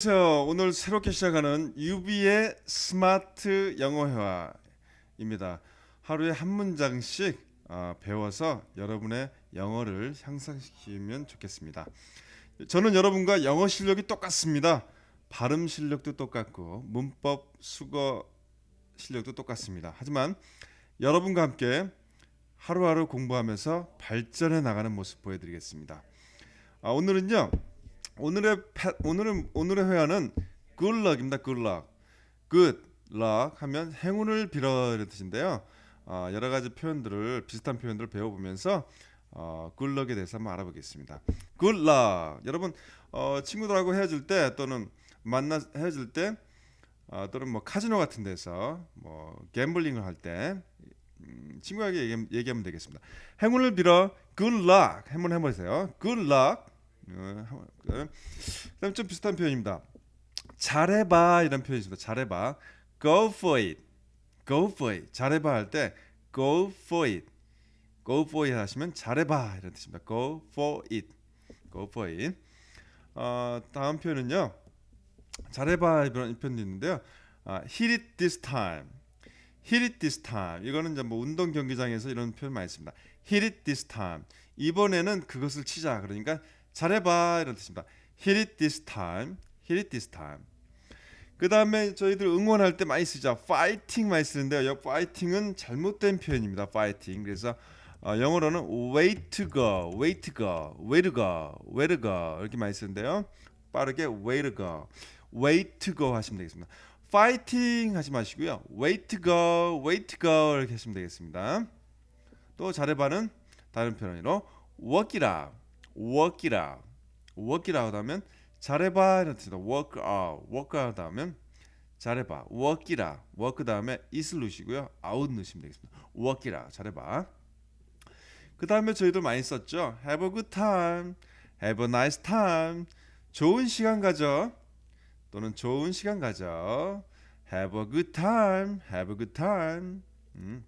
안녕하세요. 오늘 새롭게 시작하는 유비의 스마트 영어 회화입니다. 하루에 한 문장씩 어, 배워서 여러분의 영어를 향상시키면 좋겠습니다. 저는 여러분과 영어 실력이 똑같습니다. 발음 실력도 똑같고 문법 수거 실력도 똑같습니다. 하지만 여러분과 함께 하루하루 공부하면서 발전해 나가는 모습 보여드리겠습니다. 아, 오늘은요. 오늘의 패, 오늘은 오늘의 회화는 good luck입니다. good luck. good luck 하면 행운을 빌어 이런 뜻인데요. 어, 여러 가지 표현들을 비슷한 표현들을 배워보면서 어, good luck에 대해서 한번 알아보겠습니다. good luck. 여러분 어, 친구들하고 헤어질 때 또는 만나 헤어질 때 어, 또는 뭐 카지노 같은 데서 뭐 갬블링을 할때 음, 친구에게 얘기, 얘기하면 되겠습니다. 행운을 빌어 good luck 한번 해보세요. good luck. 어, 그다음 좀 비슷한 표현입니다. 잘해봐 이런 표현이 있습니다. 잘해봐. Go for it. Go for it. 잘해봐 할 때 go for it. Go for it 하시면 잘해봐 이런 뜻입니다. Go for it. Go for it. 어, 다음 표현은요. 잘해봐 이런 표현도 있는데요. 아, hit it this time. hit it this time. 이거는 이제 뭐 운동 경기장에서 이런 표현 많이 씁니다. hit it this time. 이번에는 그것을 치자. 그러니까 잘해봐 이런 뜻입니다. Hit it this time. Hit it this time. 그 다음에 저희들 응원할 때 많이 쓰죠. Fighting 많이 쓰는데요. 이 fighting은 잘못된 표현입니다. Fighting. 그래서 어, 영어로는 way to go, way to go, way to go, way to go 이렇게 많이 쓰는데요. 빠르게 way to go, way to go 하시면 되겠습니다. Fighting 하지 마시고요. way to go, way to go 이렇게 하시면 되겠습니다. 또 잘해봐는 다른 표현으로 work it out. Work it out. work it out 하면 잘해봐 이런 뜻이다. work out, work out 하면 잘해봐. work it out. work 다음에 it을 넣으시고요. out 넣으시면 되겠습니다. work it out. 잘해봐. 그 다음에 저희도 많이 썼죠. have a good time, have a nice time. 좋은 시간 가져. 또는 좋은 시간 가져. have a good time, have a good time. 음.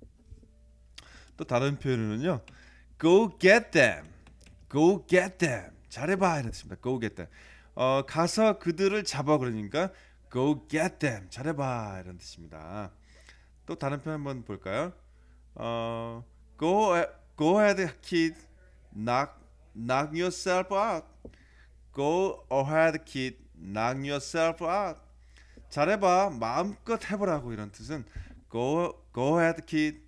또 다른 표현은요. go get them. Go get them. 잘해봐 이런 뜻입니다. go get them. 어, 가서 그들을 잡아 그러니까 go get them. 잘해봐 이런 뜻입니다. 또 다른 표현 한번 볼까요? 어, go go ahead kid, knock knock yourself out. go ahead kid, knock yourself out. 잘해봐 마음껏 해보라고 이런 뜻은 go go ahead kid,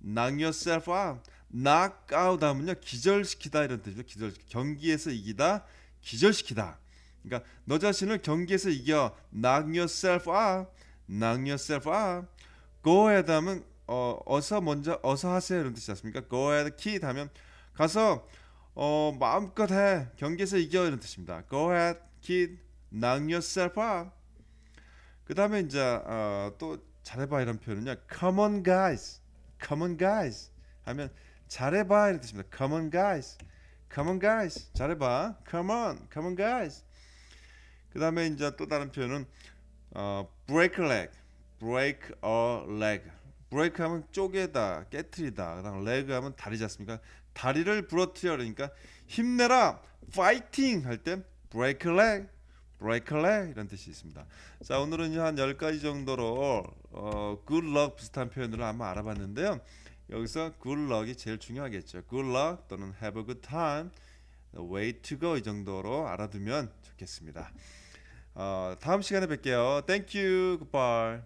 knock yourself out. Knock 하면요 기절시키다 이런 뜻이죠. 기절시키 경기에서 이기다, 기절시키다. 그러니까 너 자신을 경기에서 이겨 knock yourself out, knock yourself out. go ahead 하면 어, 어서 먼저 어서 하세요 이런 뜻이지 않습니까? go ahead kid 하면 가서 어, 마음껏 해 경기에서 이겨 이런 뜻입니다. go ahead kid, knock yourself out. 그 다음에 이제 어, 또 잘해봐 이런 표현은요. Come on guys, come on guys 하면 잘해봐 이런 뜻입니다. Come on guys, come on guys 잘해봐. Come on, come on guys. 그 다음에 이제 또 다른 표현은 어, break a leg, break a leg. break 하면 쪼개다, 깨트리다. 그다음 leg 하면 다리지 않습니까? 다리를 부러뜨려 그러니까 힘내라, fighting 할 때 break a leg. break a leg 이런 뜻이 있습니다. 자 오늘은 한 10가지 정도로 어, good luck 비슷한 표현들을 한번 알아봤는데요. 여기서 good luck이 제일 중요하겠죠. good luck 또는 have a good time, way to go 이 정도로 알아두면 좋겠습니다. 어, 다음 시간에 뵐게요. Thank you. Goodbye.